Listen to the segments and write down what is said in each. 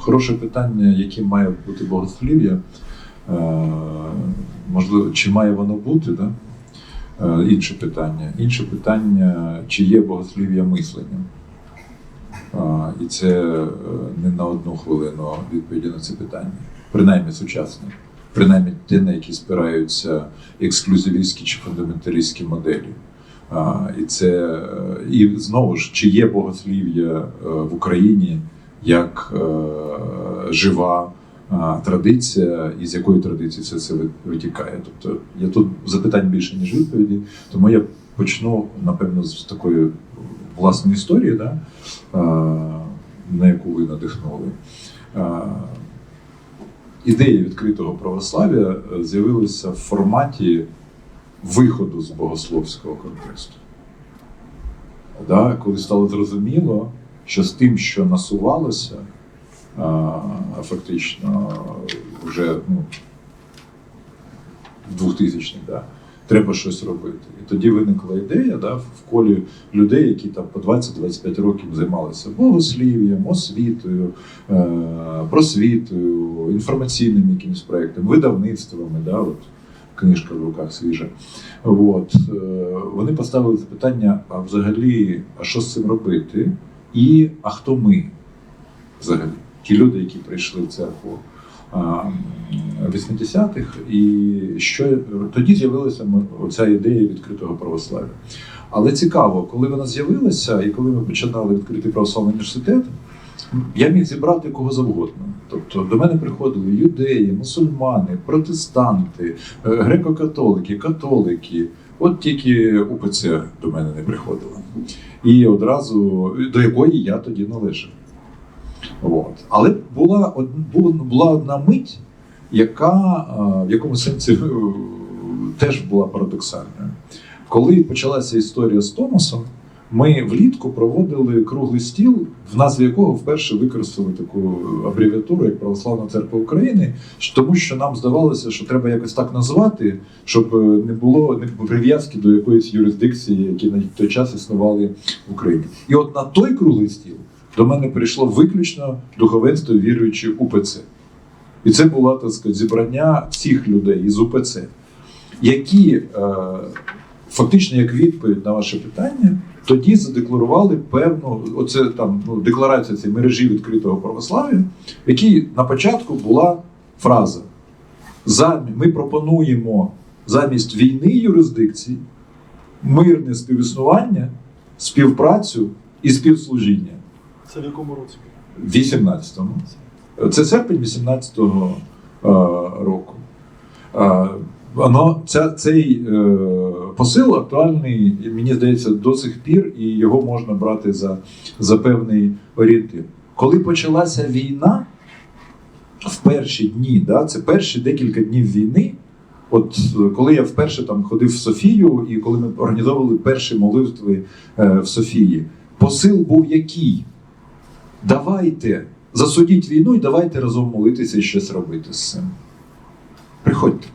хороше питання, яким має бути богослів'я. Е, Можливо, чи має воно бути, да? Е, інше питання. Інше питання, чи є богослів'я мисленням. І це е, не на одну хвилину відповіді на це питання, принаймні сучасне, принаймні те, на які спираються ексклюзивістські чи фундаменталістські моделі. І це е, і знову ж, чи є богослів'я е, в Україні як е, жива а, традиція, і з якої традиції все це витікає. Тобто я тут запитань більше, ніж відповіді, тому я почну, напевно, з такої власної історії, да, а, на яку ви надихнули. Ідея відкритого православ'я е, з'явилася в форматі виходу з богословського контексту. Да, коли стало зрозуміло, що з тим, що насувалося, фактично вже ну, в 2000-х, да, треба щось робити. І тоді виникла ідея да, в колі людей, які там по 20-25 років займалися богослів'ям, освітою, е, просвітою, інформаційними якимись проектами, видавництвами. Да, от, книжка в руках свіжа. От, е, вони поставили запитання: а взагалі, а що з цим робити? І а хто ми взагалі? Ті люди, які прийшли в церкву 80-х, і що тоді з'явилася оця ідея відкритого православ'я. Але цікаво, коли вона з'явилася, і коли ми починали відкритий православний університет, я міг зібрати кого завгодно. Тобто до мене приходили юдеї, мусульмани, протестанти, е, греко-католики, католики. От тільки УПЦ до мене не приходила. І одразу до якої я тоді належав. От. Але була, була, одна мить, яка в якому сенсі е, теж була парадоксальною. Коли почалася історія з Томасом, ми влітку проводили круглий стіл, в назві якого вперше використали таку абревіатуру, як Православна церква України, тому що нам здавалося, що треба якось так назвати, щоб е, не було прив'язки до якоїсь юрисдикції, які на той час існували в Україні. І от на той круглий стіл до мене прийшло виключно духовенство віруючи УПЦ. І це було так сказати, зібрання всіх людей із УПЦ, які е, фактично як відповідь на ваше питання, тоді задекларували певну оце там ну, декларація цієї мережі відкритого православ'я, в якій на початку була фраза: «Замі- ми пропонуємо замість війни юрисдикцій мирне співіснування, співпрацю і співслужіння. Це в якому році? 18-му. Це серпень 18-го е, року. Е, Воно, ця, цей е, посил актуальний, мені здається, до сих пір, і його можна брати за, за певний орієнтир. Коли почалася війна, в перші дні, да, це перші декілька днів війни. От коли я вперше там ходив в Софію, і коли ми організовували перші молитви е, в Софії, посил був який? Давайте засудіть війну і давайте разом молитися і щось робити з цим. Приходьте.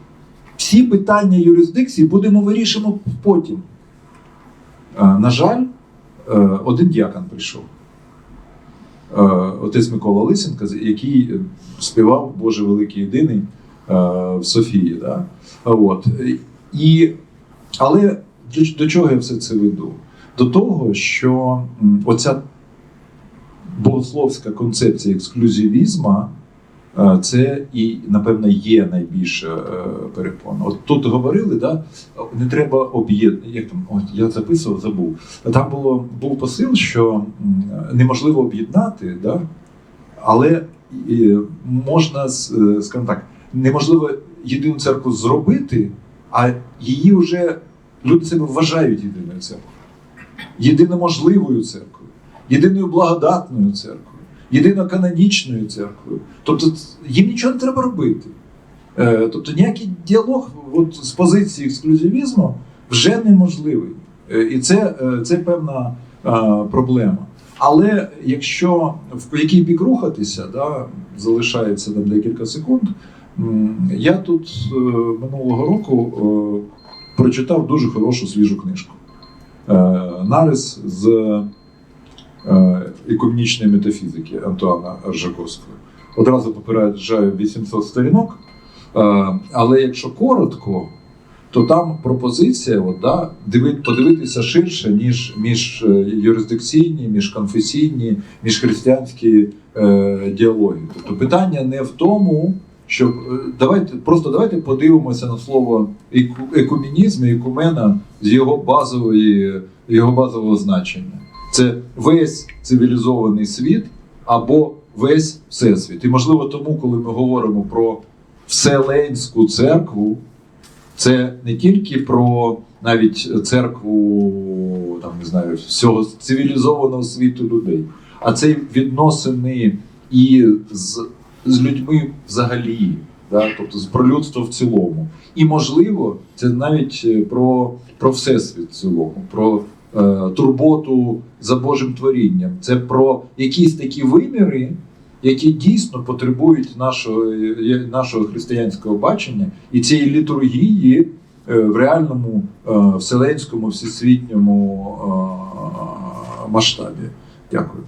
Всі питання юрисдикції будемо вирішимо потім. На жаль, е, один діакон прийшов. Е, Отець Микола Лисенко, який співав Боже великий єдиний е, в Софії. Да? От. І, але до, чого я все це веду? До того, що оця богословська концепція ексклюзивізму е, це і, напевно, є найбільша е, перепона. От тут говорили, да, не треба об'єднати. Як там, от я записував, забув. Там було, був посил, що неможливо об'єднати, да, але е, можна, е, скажімо так, неможливо єдину церкву зробити, а її вже люди себе вважають єдиною церквою, єдиноможливою церквою єдиною благодатною церквою, єдиноканонічною церквою. Тобто їм нічого не треба робити. Е, Тобто ніякий діалог от, з позиції ексклюзивізму вже неможливий. Е, І це, е, це певна проблема. Але якщо в який бік рухатися, да, залишається там декілька секунд. Я тут минулого року прочитав дуже хорошу свіжу книжку. Нарис з економічної метафізики Антуана Аржаковського. одразу попереджаю 800 сторінок. Е, Але якщо коротко, то там пропозиція от, да, подивитися ширше, ніж між е, юрисдикційні, міжконфесійні, міжхристиянські е, діалоги. Тобто питання не в тому, щоб е, давайте просто давайте подивимося на слово еку- екумінізм і екумена з його базової його базового значення. Це весь цивілізований світ або весь всесвіт. І можливо, тому, коли ми говоримо про Вселенську церкву, це не тільки про навіть церкву, там не знаю, всього цивілізованого світу людей, а це відносини і з, з людьми взагалі, да? тобто про людство в цілому. І можливо, це навіть е, про, про всесвіт в цілому, про турботу за Божим творінням. Це про якісь такі виміри, які дійсно потребують нашого, е, нашого християнського бачення і цієї літургії е, в реальному е, вселенському всесвітньому е, масштабі. Дякую.